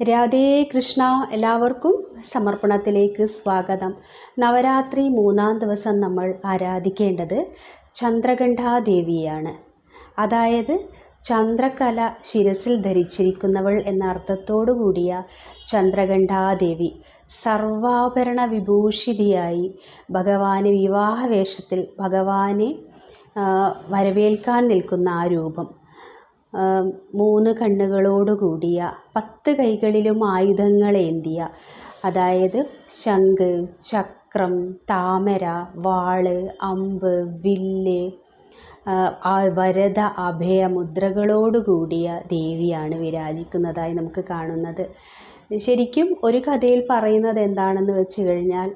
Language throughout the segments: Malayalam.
രാധേ കൃഷ്ണ എല്ലാവർക്കും സമർപ്പണത്തിലേക്ക് സ്വാഗതം. നവരാത്രി മൂന്നാം ദിവസം നമ്മൾ ആരാധിക്കേണ്ടത് ചന്ദ്രഘണ്ഠാദേവിയാണ് അതായത് ചന്ദ്രകല ശിരസിൽ ധരിച്ചിരിക്കുന്നവൾ എന്ന അർത്ഥത്തോടു കൂടിയ ചന്ദ്രഘണ്ഠാദേവി സർവാഭരണ വിഭൂഷിതയായി ഭഗവാന് വിവാഹവേഷത്തിൽ ഭഗവാനെ വരവേൽക്കാൻ നിൽക്കുന്ന ആ രൂപം. മൂന്ന് കണ്ണുകളോട് കൂടിയ പത്ത് കൈകളിലും ആയുധങ്ങളേന്തിയ അതായത് ശംഖ് ചക്രം താമര വാൾ അമ്പ് വില്ല് വരത അഭയ മുദ്രകളോട് കൂടിയ ദേവിയാണ് വിരാജിക്കുന്നതായി നമുക്ക് കാണുന്നത്. ശരിക്കും ഒരു കഥയിൽ പറയുന്നത് എന്താണെന്ന് വെച്ച് കഴിഞ്ഞാൽ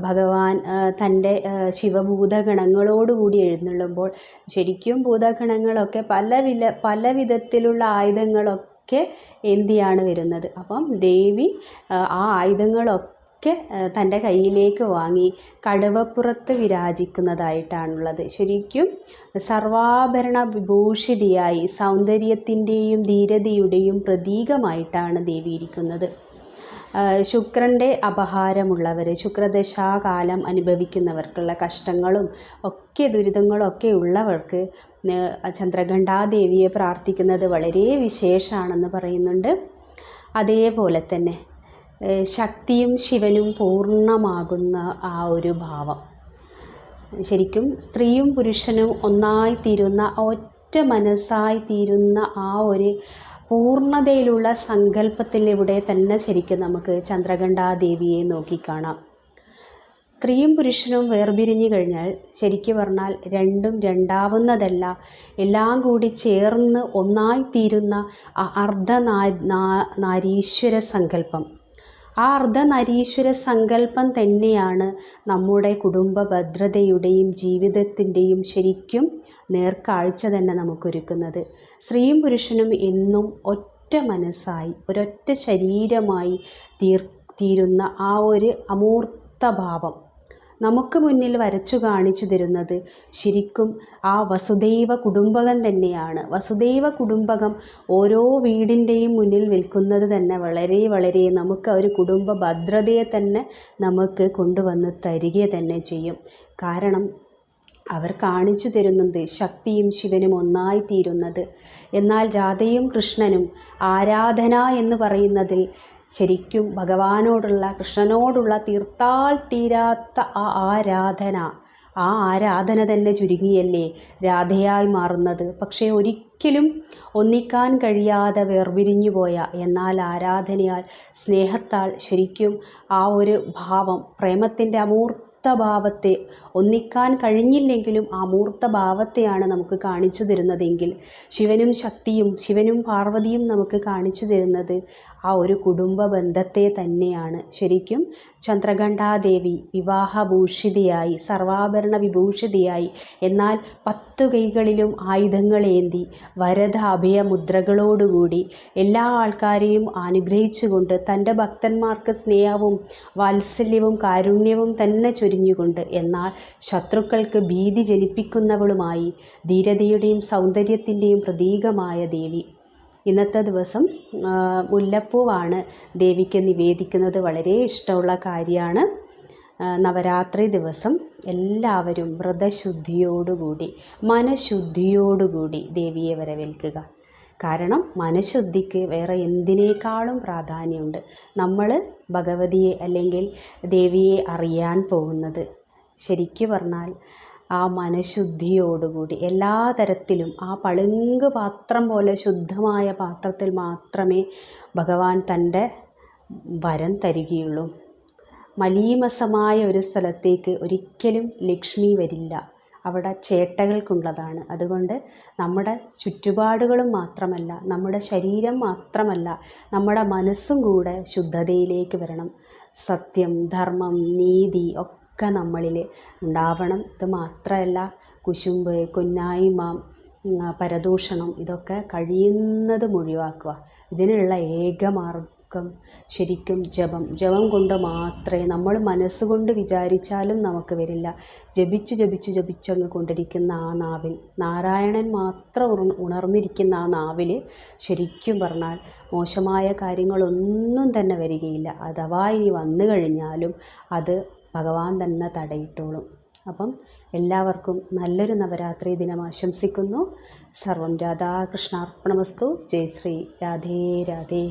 ഭഗവാൻ തന്റെ ശിവഭൂതഗണങ്ങളോടുകൂടി എഴുന്നള്ളുമ്പോൾ ശരിക്കും ഭൂതഗണങ്ങളൊക്കെ പല വില പല വിധത്തിലുള്ള ആയുധങ്ങളൊക്കെ എന്തിയാണ് വരുന്നത്? അപ്പം ദേവി ആ ആയുധങ്ങളൊക്കെ ആ, തന്റെ കയ്യിലേക്ക് വാങ്ങി കടുവപ്പുറത്ത് വിരാജിക്കുന്നതായിട്ടാണുള്ളത്. ശരിക്കും സർവാഭരണ വിഭൂഷിതയായി സൗന്ദര്യത്തിന്റെയും ധീരതയുടെയും പ്രതീകമായിട്ടാണ് ദേവി ഇരിക്കുന്നത് ശുക്രന്റെ അപഹാരമുള്ളവർ ശുക്രദശാകാലം അനുഭവിക്കുന്നവർക്കുള്ള കഷ്ടങ്ങളും ഒക്കെ ദുരിതങ്ങളും ഒക്കെ ഉള്ളവർക്ക് ചന്ദ്രഘണ്ഠാദേവിയെ പ്രാർത്ഥിക്കുന്നത് വളരെ വിശേഷമാണെന്ന് പറയുന്നുണ്ട്. അതേപോലെ തന്നെ ശക്തിയും ശിവനും പൂർണമാകുന്ന ആ ഒരു ഭാവം. ശരിക്കും സ്ത്രീയും പുരുഷനും ഒന്നായി തീരുന്ന ഒറ്റ മനസ്സായി തീരുന്ന ആ ഒരു പൂർണതയിലുള്ള സങ്കല്പത്തിലൂടെ തന്നെ ശരിക്കും നമുക്ക് ചന്ദ്രഘണ്ഠാദേവിയെ നോക്കിക്കാണാം സ്ത്രീയും പുരുഷനും വേർപിരിഞ്ഞു കഴിഞ്ഞാൽ ശരിക്കു പറഞ്ഞാൽ രണ്ടും രണ്ടാവുന്നതല്ല എല്ലാം കൂടി ചേർന്ന് ഒന്നായിത്തീരുന്ന ആ അർദ്ധനാ നാ- നാരീശ്വര സങ്കല്പം. ആ അർദ്ധനരീശ്വര സങ്കല്പം തന്നെയാണ് നമ്മുടെ കുടുംബ ഭദ്രതയുടെയും ജീവിതത്തിന്റെയും ശരിക്കും നേർക്കാഴ്ച തന്നെ നമുക്കൊരുക്കുന്നത്. സ്ത്രീയും പുരുഷനും എന്നും ഒറ്റ മനസ്സായി ഒരൊറ്റ ശരീരമായി തീർ തീരുന്ന ആ ഒരു അമൂർത്ത ഭാവം നമുക്ക് മുന്നിൽ വരച്ചു കാണിച്ചു തരുന്നത്. ശരിക്കും ആ വസുദൈവ കുടുംബകം തന്നെയാണ്. വസുദൈവ കുടുംബകം ഓരോ വീടിന്റെയും മുന്നിൽ നിൽക്കുന്നത് തന്നെ വളരെ വളരെ നമുക്ക് ഒരു കുടുംബ ഭദ്രതയെ തന്നെ നമുക്ക് കൊണ്ടുവന്ന് തരിക തന്നെ ചെയ്യും. കാരണം അവർ കാണിച്ചു തരുന്നത് ശക്തിയും ശിവനും ഒന്നായി തീരുന്നത് എന്നാൽ രാധയും കൃഷ്ണനും ആരാധന എന്ന് പറയുന്നതിൽ ശരിക്കും ഭഗവാനോടുള്ള കൃഷ്ണനോടുള്ള തീർത്താൽ തീരാത്ത ആ ആരാധന. ആ ആരാധന തന്നെ ചുരുങ്ങിയല്ലേ? രാധയായി മാറുന്നത്. പക്ഷേ ഒരിക്കലും ഒന്നിക്കാൻ കഴിയാതെ വേർപിരിഞ്ഞു പോയ എന്നാൽ ആരാധനയാൽ സ്നേഹത്താൽ ശരിക്കും ആ ഒരു ഭാവം പ്രേമത്തിന്റെ അമൂർത്ത ഭാവത്തെ ഒന്നിക്കാൻ കഴിഞ്ഞില്ലെങ്കിലും ആ മൂർത്തഭാവത്തെയാണ് നമുക്ക് കാണിച്ചു തരുന്നതെങ്കിൽ ശിവനും ശക്തിയും ശിവനും പാർവതിയും നമുക്ക് കാണിച്ചു തരുന്നത് ആ ഒരു കുടുംബ ബന്ധത്തെ തന്നെയാണ്. ശരിക്കും ചന്ദ്രഘണ്ഠാദേവി വിവാഹഭൂഷിതയായി സർവാഭരണ വിഭൂഷിതയായി എന്നാൽ പത്തു കൈകളിലും ആയുധങ്ങളേന്തി വരദ അഭയമുദ്രകളോടുകൂടി എല്ലാ ആൾക്കാരെയും അനുഗ്രഹിച്ചുകൊണ്ട് തന്റെ ഭക്തന്മാർക്ക് സ്നേഹവും വാത്സല്യവും കാരുണ്യവും തന്നെ ചൊരിഞ്ഞുകൊണ്ട് എന്നാൽ ശത്രുക്കൾക്ക് ഭീതി ജനിപ്പിക്കുന്നവളുമായി ധീരതയുടെയും സൗന്ദര്യത്തിന്റെയും പ്രതീകമായ ദേവി. ഇന്നത്തെ ദിവസം മുല്ലപ്പൂവാണ് ദേവിക്ക് നിവേദിക്കുന്നത്. വളരെ ഇഷ്ടമുള്ള കാര്യമാണ് നവരാത്രി ദിവസം എല്ലാവരും വ്രതശുദ്ധിയോടുകൂടി മനഃശുദ്ധിയോടുകൂടി ദേവിയെ വരവേൽക്കുക. കാരണം മനഃശുദ്ധിക്ക് വേറെ എന്തിനേക്കാളും പ്രാധാന്യമുണ്ട്. നമ്മൾ ഭഗവതിയെ അല്ലെങ്കിൽ ദേവിയെ അറിയാൻ പോകുന്നത്. ശരിക്കു പറഞ്ഞാൽ ആ മനഃശുദ്ധിയോടുകൂടി എല്ലാ തരത്തിലും ആ പളുങ്ക് പാത്രം പോലെ ശുദ്ധമായ പാത്രത്തിൽ മാത്രമേ ഭഗവാൻ തന്റെ വരം തരികയുള്ളൂ. മലീമസമായ ഒരു സ്ഥലത്തേക്ക് ഒരിക്കലും ലക്ഷ്മി വരില്ല. അവിടെ ചേട്ടകൾക്കുള്ളതാണ്. അതുകൊണ്ട് നമ്മുടെ ചുറ്റുപാടുകളും മാത്രമല്ല നമ്മുടെ ശരീരം മാത്രമല്ല നമ്മുടെ മനസ്സും കൂടെ ശുദ്ധതയിലേക്ക് വരണം. സത്യം ധർമ്മം നീതി ഒക്കെ നമ്മളിൽ ഉണ്ടാവണം. ഇത് മാത്രമല്ല കുശുമ്പ് കൊന്നായ്മ പരദൂഷണം ഇതൊക്കെ കഴിയുന്നത് ഒഴിവാക്കുക ഇതിനുള്ള ഏക ഉറക്കം ശരിക്കും ജപം. ജപം കൊണ്ട് മാത്രമേ നമ്മൾ മനസ്സുകൊണ്ട് വിചാരിച്ചാലും നമുക്ക് വരില്ല. ജപിച്ച് ജപിച്ച് ജപിച്ചങ്ങ് കൊണ്ടിരിക്കുന്ന ആ നാവിൽ നാരായണൻ മാത്രം ഉണർന്നിരിക്കുന്ന ആ നാവിൽ ശരിക്കും പറഞ്ഞാൽ മോശമായ കാര്യങ്ങളൊന്നും തന്നെ വരികയില്ല. അഥവാ ഇനി വന്നു കഴിഞ്ഞാലും അത് ഭഗവാൻ തന്നെ തടയിട്ടോളും. അപ്പം എല്ലാവർക്കും നല്ലൊരു നവരാത്രി ദിനം ആശംസിക്കുന്നു. സർവം രാധാകൃഷ്ണാർപ്പണമസ്തു. ജയ് ശ്രീ രാധേ രാധേ.